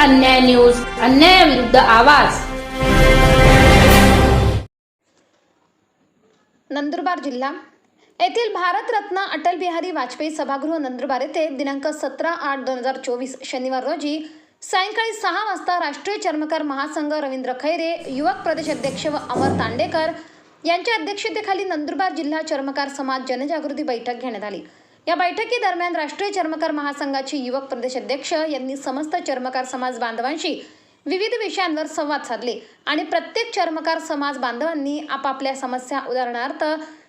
अन्याय न्यूज युद्ध आवाज. नंदुरबार जिल्हा. येथील भारतरत्न अटल बिहारी वाजपेयी सभागृह नंदुरबार येथे दिनांक सतरा आठ दोन हजार चोवीस शनिवार रोजी सायंकाळी सहा वाजता राष्ट्रीय चर्मकार महासंघ रवींद्र खैरे युवक प्रदेश अध्यक्ष व अमर तांडेकर यांच्या अध्यक्षतेखाली नंदुरबार जिल्हा चर्मकार समाज जनजागृती बैठक घेण्यात आली. या बैठकीदरम्यान राष्ट्रीय चर्मकार महासंघाचे युवक प्रदेश अध्यक्ष यांनी समस्त चर्मकार समाज बांधवांशी विविध विषयांवर संवाद साधले आणि प्रत्येक चर्मकार समाज बांधवांनी आपापल्या समस्या उदाहरणार्थ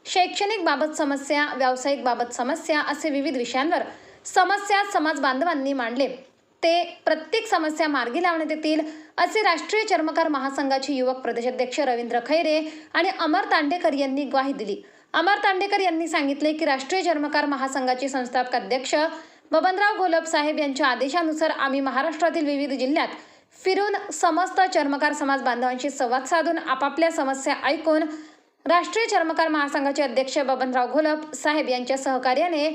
शैक्षणिक बाबत समस्या व्यावसायिक बाबत समस्या असे विविध विषयांवर समस्या समाज बांधवांनी मांडले. ते प्रत्येक समस्या मार्गी लावण्यात येतील असे राष्ट्रीय चर्मकार महासंघाचे युवक प्रदेशाध्यक्ष रवींद्र खैरे आणि अमर तांडेकर यांनी ग्वाही दिली. अमर तांडेकर यांनी सांगितले की राष्ट्रीय चर्मकार महासंघाचे संस्थापक अध्यक्ष बबनराव घोलप साहेब यांच्या आदेशानुसार आम्ही महाराष्ट्रातील विविध जिल्ह्यात फिरून समस्त चर्मकार समाज बांधवांशी संवाद साधून आपापल्या समस्या ऐकून राष्ट्रीय चर्मकार महासंघाचे अध्यक्ष बबनराव घोलप साहेब यांच्या सहकार्याने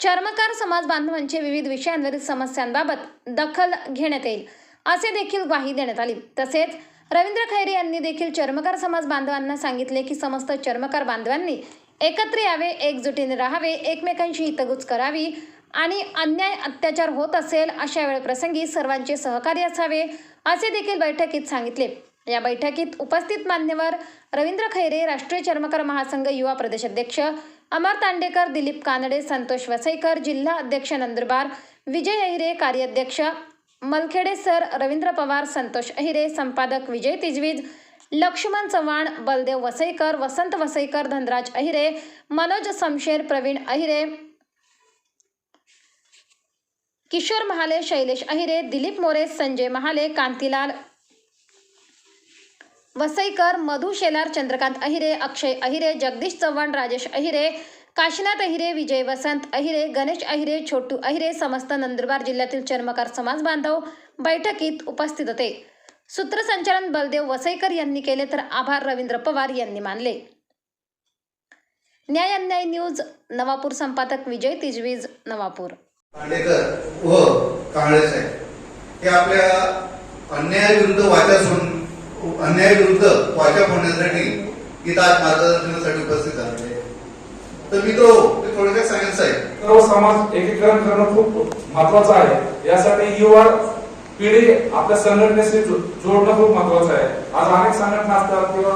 चर्मकार समाज बांधवांचे विविध विषयांवरील समस्यांबाबत दखल घेण्यात येईल असे देखील ग्वाही देण्यात आली. तसेच रवींद्र खैरे यांनी देखील चर्मकार समाज बांधवांना सांगितले की समस्त चर्मकार बांधवांनी एकत्र यावे एकजुटीने राहावे एकमेकांशी हितगुज करावी आणि अन्याय अत्याचार होत असेल अशा वेळप्रसंगी सर्वांचे सहकार्य असावे असे देखील बैठकीत सांगितले. या बैठकीत उपस्थित मान्यवर रवींद्र खैरे राष्ट्रीय चर्मकार महासंघ युवा प्रदेशाध्यक्ष अमर तांडेकर दिलीप कानडे संतोष वसईकर जिल्हा अध्यक्ष नंदुरबार विजय अहिरे कार्याध्यक्ष मलखेडे सर रवींद्र पवार संतोष अहिरे संपादक विजय तिजवीज लक्ष्मण चव्हाण बलदेव वसईकर वसंत वसईकर धनराज अहिरे मनोज समशेर प्रवीण अहिरे किशोर महाले शैलेश अहिरे दिलीप मोरे संजय महाले कांतीलाल वसईकर मधु शेलार चंद्रकांत अहिरे अक्षय अहिरे जगदीश चव्हाण राजेश अहिरे काशीनाथ अहिरे विजय वसंत अहिरे गणेश अहिरे छोटू अहिरे समस्त नंदुरबार जिल्ह्यातील चर्मकार समाज बांधव बैठकीत उपस्थित होते. सूत्रसंचालन बलदेव वसईकर यांनी केले तर आभार रवींद्र पवार यांनी मानले. न्याय अन्याय न्यूज नवापूर संपादक विजय तिजवीज नवापूर. व कांबळे साहेब हे आपल्या अन्यायाविरुद्ध वाचा सोडून अन्यायाविरुद्ध वाचा फोडण्यासाठी इथं आज मार्गदर्शनासाठी उपस्थित झाले तर मित्र ते थोडक्यात सांगायचं साहेब. सर्व समाज एकीकरण करणं खूप महत्वाचं आहे. यासाठी युवा पिढी आपल्या संघटनेशी जोडणं खूप महत्वाचं आहे. आज अनेक संघटना असतात किंवा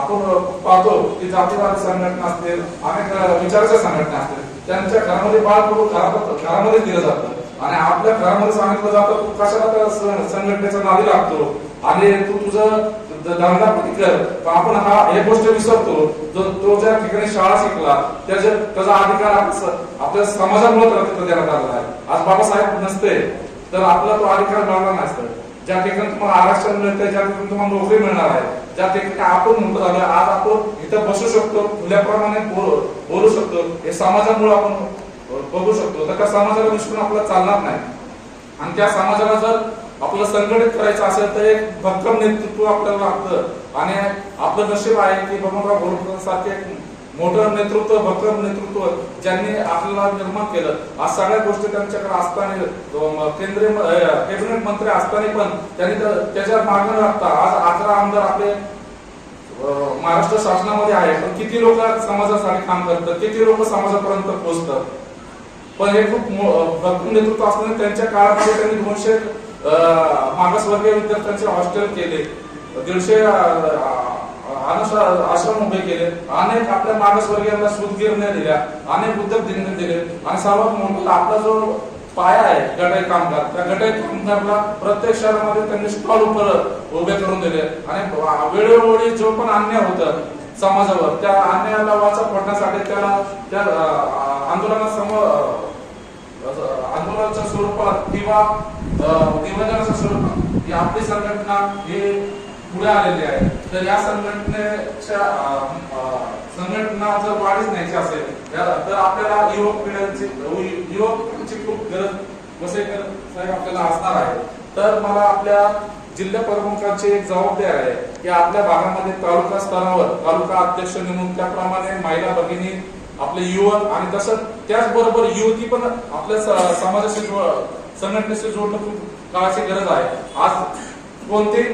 आपण पाहतो की जातीवादी संघटना असतील अनेक विचाराच्या संघटना असतील. त्यांच्या घरामध्ये बाळ करून घरात घरामध्ये दिलं जातं. आणि आपल्या घरामध्ये सांगितलं जातं कशाला त्या संघटनेचा नादी लागतो? आणि तू तुझं द- धंदा किती कर? आपण हा हे गोष्ट विसरतो. जो तो ज्या ठिकाणी शाळा शिकला त्याच्या त्याचा अधिकार आपल्या समाजामुळे त्याला देण्यात आलेला आहे. आज बाबासाहेब नसते तर आपला तो अधिकार मिळाला नसतं ज्या ठिकाणी तुम्हाला आरक्षण मिळते ज्या ठिकाणी तुम्हाला नोकरी मिळणार आहे ज्या ठिकाणी आपण म्हणतो झालं आज आपण इथं बसू शकतो खुल्याप्रमाणे बोल- बोलू शकतो. हे समाजामुळे आपण बघू शकतो. तर त्या समाजाला विसरून आपल्याला चालणार नाही. आणि त्या समाजाला जर आपलं संघटित करायचं असेल तर एक भक्कम नेतृत्व आपल्याला लागतं आणि आपलं नशीब आहे की बबनराव गोरकर सारखे एक मोठं नेतृत्व भक्कम नेतृत्व ज्यांनी आपल्याला निर्माण केलं. आज सगळ्या गोष्टी त्यांच्याकडे असताना केंद्रीय कॅबिनेट मंत्री असताना पण त्यांनी त्या- त्याच्या मागणं लागता. आज अकरा आमदार आपले महाराष्ट्र शासनामध्ये आहे पण किती लोक समाजासाठी काम करतात? किती लोक समाजापर्यंत पोहोचतात? पण हे खूप मो- भक्कम नेतृत्व असताना त्यांच्या काळामध्ये त्यांनी दोनशे मागासवर्गीय विद्यार्थ्यांचे हॉस्टेल केले. दीडशे आश्रम उभे केले. अनेक आपल्या मागासवर्गीयांना सुदगिरण्या दिल्या. अनेक उद्योग देण्यात दिले. आणि सर्वात मोठा आपला जो पाया आहे गटाई कामगार त्या गटाई कामगारला प्रत्येक शहरामध्ये त्यांनी स्टॉल उपर उभे करून दिले. आणि वेळोवेळी जो पण अन्याय होतं समाजावर त्या अन्यायाला वाचा फोडण्यासाठी त्याला त्या आंदोलनासमोर आंदोलनाच्या स्वरूपात किंवा अं, निवेदनाच्या की आपली संघटना हे पुढे आलेली आहे. तर या संघटनेच्या संघटना जर वाढीच न्यायची असेल तर आपल्याला युवक पिढ्यांची युवकांची खूप गरज वसईकर साहेब आपल्याला असणार आहे. तर मला आपल्या जिल्हा प्रमुखांची एक जबाबदारी आहे की आपल्या भागामध्ये तालुका स्तरावर तालुका अध्यक्ष नेमून त्याप्रमाणे महिला भगिनी आपले युवक आणि तसंच त्याचबरोबर युवती पण आपल्या समाजाशी संघटनेशी जोडणं खूप काळाची गरज आहे. आज कोणतेही